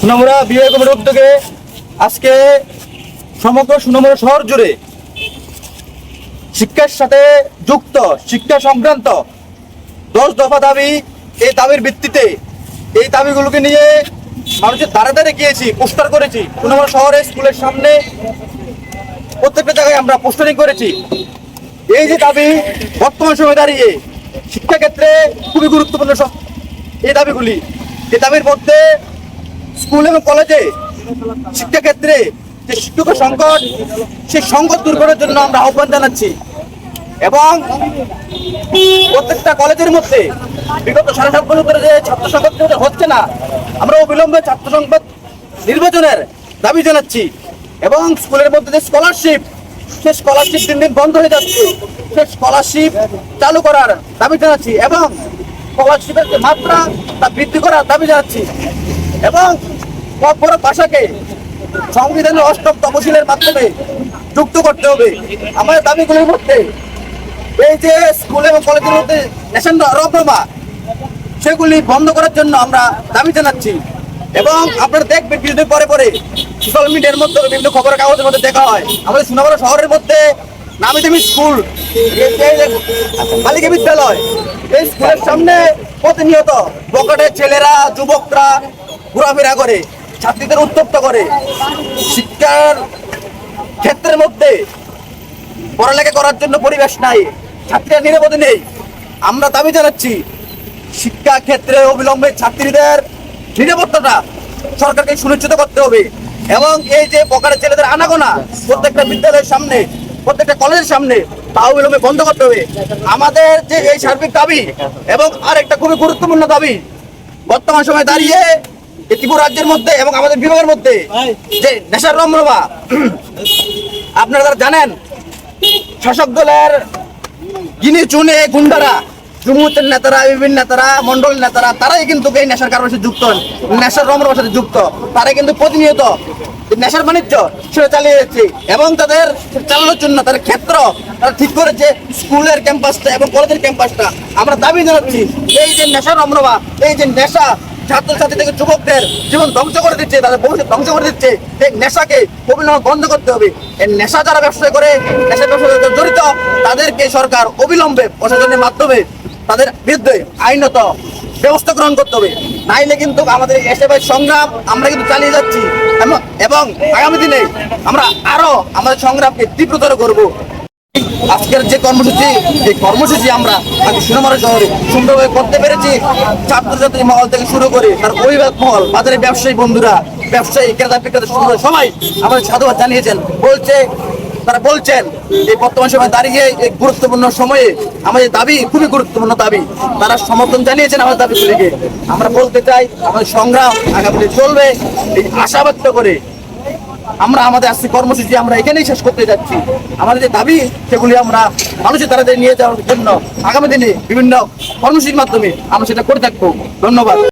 সুনামুরা বিয়ে কমিটির উদ্যোগে আজকে সমগ্র সুনামুরা শহর জুড়ে শিক্ষার সাথে যুক্ত, শিক্ষা সংক্রান্ত দশ দফা দাবি এই দাবির ভিত্তিতে এই দাবিগুলোকে নিয়ে মানুষের দ্বারে দ্বারে গিয়েছি, পোস্টার করেছি। সুনামুরা শহরে স্কুলের সামনে প্রত্যেকটা জায়গায় আমরা পোস্টারিং করেছি। এই যে দাবি বর্তমান সময়ে দাঁড়িয়ে শিক্ষাক্ষেত্রে খুবই গুরুত্বপূর্ণ সব- এই দাবিগুলি। এই দাবির মধ্যে স্কুল এবং কলেজে শিক্ষাক্ষেত্রে যে শিক্ষকের সংকট, সেই সংকট দূর করার জন্য আমরা আহ্বান জানাচ্ছি। এবং প্রত্যেকটা কলেজের মধ্যে বিগত সাড়ে সাত বছর ধরে যে ছাত্র সংকট হচ্ছে না, আমরা অবিলম্বে ছাত্র সংবাদ নির্বাচনের দাবি জানাচ্ছি। এবং স্কুলের মধ্যে যে স্কলারশিপ সে স্কলারশিপ দিন দিন বন্ধ হয়ে যাচ্ছে। সে স্কলারশিপ চালু করার দাবি জানাচ্ছি এবং স্কলারশিপের যে মাত্রা তা বৃদ্ধি করার দাবি জানাচ্ছি। এবং ভাষাকে সংবিধানের অষ্টম তফসিলের মাধ্যমে যুক্ত করতে হবে। আমাদের দাবিগুলির মধ্যে এই যে স্কুল এবং কলেজের মধ্যে রমরমা সেগুলি বন্ধ করার জন্য আমরা দাবি জানাচ্ছি। এবং আপনারা দেখবেন কিছুদিন পরে পরে সোশ্যাল মিডিয়ার মধ্যে বিভিন্ন খবরের কাগজের মধ্যে দেখা হয়। আমাদের সুনামরা শহরের মধ্যে নামি দামি স্কুল বালিকা বিদ্যালয়, এই স্কুলের সামনে প্রতিনিয়ত বকাটের ছেলেরা, যুবকরা ঘোরাফেরা করে, ছাত্রীদের উত্তপ্ত করে। শিক্ষার ক্ষেত্রের মধ্যে পড়ালেখা করার জন্য পরিবেশ নাই, ছাত্রীরা নিরাপদে নেই। আমরা দাবি জানাচ্ছি, শিক্ষা ক্ষেত্রে অবিলম্বে ছাত্রীদের নিরাপত্তাটা সরকারকে সুনিশ্চিত করতে হবে। এবং এই যে বকারের ছেলেদের আনাগোনা, প্রত্যেকটা বিদ্যালয়ের সামনে, প্রত্যেকটা কলেজের সামনে তা অবিলম্বে বন্ধ করতে হবে। আমাদের যে এই সার্বিক দাবি এবং আর একটা খুবই গুরুত্বপূর্ণ দাবি, বর্তমান সময়ে দাঁড়িয়ে ত্রিপুরা রাজ্যের মধ্যে এবং আমাদের বিভাগের মধ্যে যে নেশার রমরমা, আপনারা জানেন, শাসক দলের গিনি চুনে গুন্ডারা জুমুতের নেতারা বিভিন্ন নেতারা মন্ডল নেতারা, তারাই কিন্তু এই নেশার কারণে যুক্ত। নেশার রমরমার সাথে যুক্ত। তারাই কিন্তু প্রতিনিয়ত নেশার বাণিজ্য সেটা চালিয়ে যাচ্ছে এবং তাদের চালানোর জন্য তাদের ক্ষেত্র তারা ঠিক করেছে স্কুলের ক্যাম্পাসটা এবং কলেজের ক্যাম্পাসটা। আমরা দাবি জানাচ্ছি, এই যে নেশার রমরমা, এই যে নেশা ছাত্রছাত্রী থেকে যুবকদের জীবন ধ্বংস করে দিচ্ছে, তাদের ভবিষ্যৎ ধ্বংস করে দিচ্ছে, এই নেশাকে অবিলম্বে বন্ধ করতে হবে। এই নেশা যারা ব্যবসা করে নেশার ব্যবসা জড়িত, তাদেরকে সরকার অবিলম্বে প্রশাসনের মাধ্যমে তাদের বিরুদ্ধে আইনত ব্যবস্থা গ্রহণ করতে হবে। নাইলে কিন্তু আমাদের এসএফআই সংগ্রাম আমরা কিন্তু চালিয়ে যাচ্ছি। এবং- আগামী দিনে আমরা আরও আমাদের সংগ্রামকে তীব্রতর করব। আজকের যে কর্মসূচি, এই কর্মসূচি আমরা আজ সুনামারা শহরে সুন্দরভাবে করতে পেরেছি। ছাত্রছাত্রী মহল থেকে শুরু করে তার অভিভাবক মহল বাজারে ব্যবসায়ী বন্ধুরা, ব্যবসায়ী ক্রেতা বিক্রেতা সবাই আমাদের সাধুবাদ জানিয়েছেন। বলছে তারা বলছেন, এই বর্তমান সময় দাঁড়িয়ে এই গুরুত্বপূর্ণ সময়ে আমাদের দাবি খুবই গুরুত্বপূর্ণ দাবি। তারা সমর্থন জানিয়েছেন আমাদের দাবিগুলিকে আমরা বলতে চাই, আমাদের সংগ্রাম আগামী চলবে। এই আশা ব্যক্ত করে আমরা আমাদের আজকে কর্মসূচি আমরা এখানেই শেষ করতে যাচ্ছি। আমাদের যে দাবি, সেগুলি আমরা মানুষের দ্বারা নিয়ে যাওয়ার জন্য আগামী দিনে বিভিন্ন কর্মসূচির মাধ্যমে আমরা সেটা করে থাকব। ধন্যবাদ।